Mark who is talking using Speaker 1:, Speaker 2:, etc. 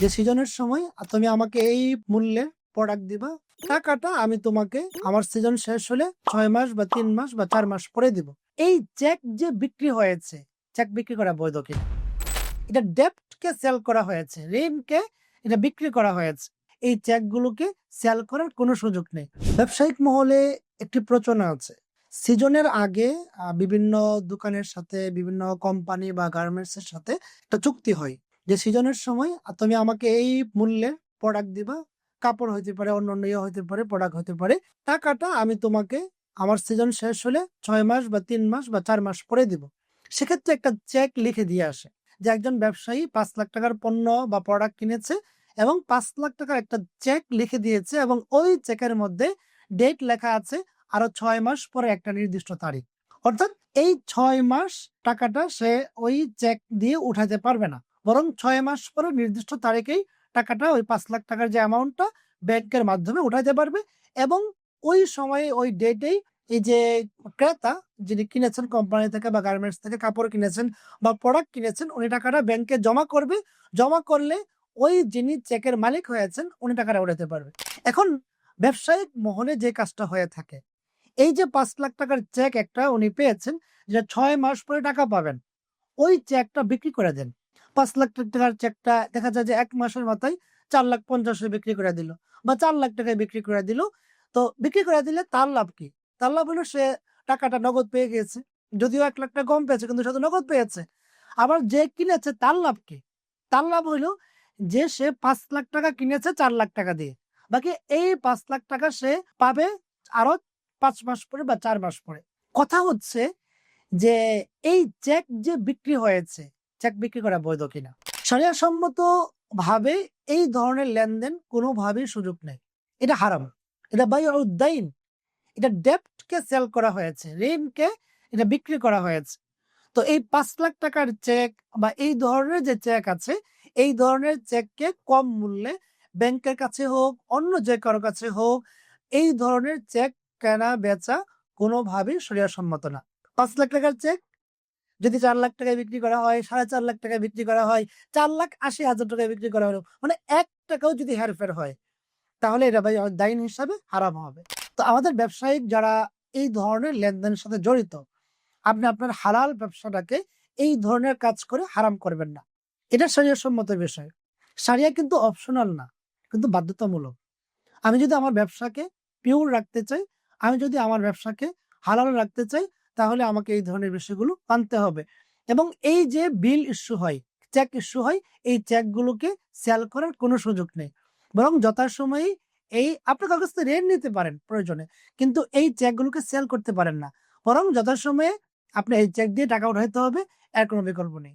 Speaker 1: যে সিজনের সময় তুমি আমাকে এই মূল্যে প্রোডাক্ট দিবা, টাকাটা আমি তোমাকে আমার সিজন শেষ হলে ছয় মাস বা তিন মাস বা চার মাস পরে দিব। এই চেক যে বিক্রি হয়েছে চেক বিক্রি করা বৈধ কিনা? এটা ডেপ্টকে সেল করা হয়েছে ঋণকে এটা বিক্রি করা হয়েছে। এই চেকগুলোকে সেল করার কোনো সুযোগ নেই। ব্যবসায়িক মহলে একটি প্রচনা আছে। সিজনের আগে বিভিন্ন দোকানের সাথে, বিভিন্ন কোম্পানি বা গার্মেন্টস এর সাথে একটা চুক্তি হয়। যে সিজনের সময় তুমি আমাকে এই মূল্যে প্রোডাক্ট দিবা। কাপড় হইতে পারে অন্য অন্য ইয়ে হইতে পারে প্রোডাক্ট হইতে পারে। টাকাটা আমি তোমাকে আমার সিজন শেষ হলে ছয় মাস বা তিন মাস বা চার মাস পরে দিব। সেক্ষেত্রে একটা চেক লিখে দিয়ে আসে যে একজন ব্যবসায়ী পাঁচ লাখ টাকার পণ্য বা প্রোডাক্ট কিনেছে এবং পাঁচ লাখ টাকার একটা চেক লিখে দিয়েছে এবং ওই চেকের মধ্যে ডেট লেখা আছে আরও ছয় মাস পরে একটা নির্দিষ্ট তারিখ। অর্থাৎ এই ছয় মাস টাকাটা সে ওই চেক দিয়ে উঠাতে পারবে না। বরং ছয় মাস পরে নির্দিষ্ট তারিখেই টাকাটা, ওই পাঁচ লাখ টাকার যে অ্যামাউন্টটা ব্যাংকের মাধ্যমে উঠাতে পারবে এবং ওই সময়ে, ওই ডেটেই এই যে ক্রেতা যিনি কিনেছেন কোম্পানি থেকে বা গার্মেন্টস থেকে কাপড় কিনেছেন বা প্রোডাক্ট কিনেছেন, উনি টাকাটা ব্যাংকে জমা করবে। জমা করলে ওই যিনি চেকের মালিক হয়েছেন, উনি টাকাটা উঠাতে পারবে। এখন ব্যবসায়িক মহলে যে কাজটা হয়ে থাকে, এই যে পাঁচ লাখ টাকার চেক একটা উনি পেয়েছেন যে ছয় মাস পরে টাকা পাবেন, ওই চেকটা বিক্রি করে দেন। পাঁচ লাখ টাকার চেকটা দেখা যায় যে এক মাসের মাথায় চার লাখ পঞ্চাশে বিক্রি করে দিল বা চার লাখ টাকায় বিক্রি করে দিল। তো বিক্রি করে দিলে তার লাভ কি? তার লাভ হলো সে টাকাটা নগদ পেয়ে গিয়েছে। যদিও এক লাখ টাকা কম পেয়েছে, কিন্তু সে নগদ পেয়েছে। আবার যে কিনেছে তার লাভ কি? তার লাভ হইল যে সে পাঁচ লাখ টাকা কিনেছে চার লাখ টাকা দিয়ে। বাকি এই পাঁচ লাখ টাকা সে পাবে আরও পাঁচ মাস পরে বা চার মাস পরে। কথা হচ্ছে যে এই চেক যে বিক্রি হয়েছে চেক বিক্রি করা বৈধ কিনা? সম্মত ভাবে এই ধরনের লেনদেন কোনোভাবেই সুযোগ নেই। এটা হারাম। এটা বাই উদ্দাইন এটা ডেপ্টকে সেল করা হয়েছে, ঋণকে এটা বিক্রি করা হয়েছে। তো এই পাঁচ লাখ টাকার চেক বা এই ধরনের যে চেক আছে, এই ধরনের চেককে কম মূল্যে ব্যাংকের কাছে হোক, অন্য যে কারও কাছে হোক, এই ধরনের চেক কেনা বেচা কোনোভাবেই সম্মত না। পাঁচ লাখ টাকার চেক যদি চার লাখ টাকায় বিক্রি করা হয়, সাড়ে চার লাখ টাকায় বিক্রি করা হয়, চার লাখ আশি হাজার টাকায় বিক্রি করা হলো মানে এক টাকাও যদি হেরফের হয়, তাহলে এটা ভাই দাইন হিসাবে হারাম হবে। তো আমাদের ব্যবসায়িক যারা এই ধরনের লেনদেনের সাথে জড়িত, আপনি আপনার হালাল ব্যবসাটাকে এই ধরনের কাজ করে হারাম করবেন না। এটা সম্মত বিষয়। সারিয়া কিন্তু অপশনাল না, কিন্তু বাধ্যতামূলক। আমি যদি আমার ব্যবসাকে পিওর রাখতে চাই, আমি যদি আমার ব্যবসাকে হালাল রাখতে চাই তাহলে আমাকে এই ধরনের বিষয়গুলো আনতে হবে। এবং এই যে বিল ইস্যু হয়, চেক ইস্যু হয়, এই চেকগুলোকে সেল করার কোনো সুযোগ নেই। বরং যথাসময়ে এই আপনি কাগজ থেকে ঋণ নিতে পারেন প্রয়োজনে, কিন্তু এই চেকগুলোকে সেল করতে পারেন না। বরং যথাসময়ে আপনি এই চেক দিয়ে টাকা উঠাইতে হবে, এর কোনো বিকল্প নেই।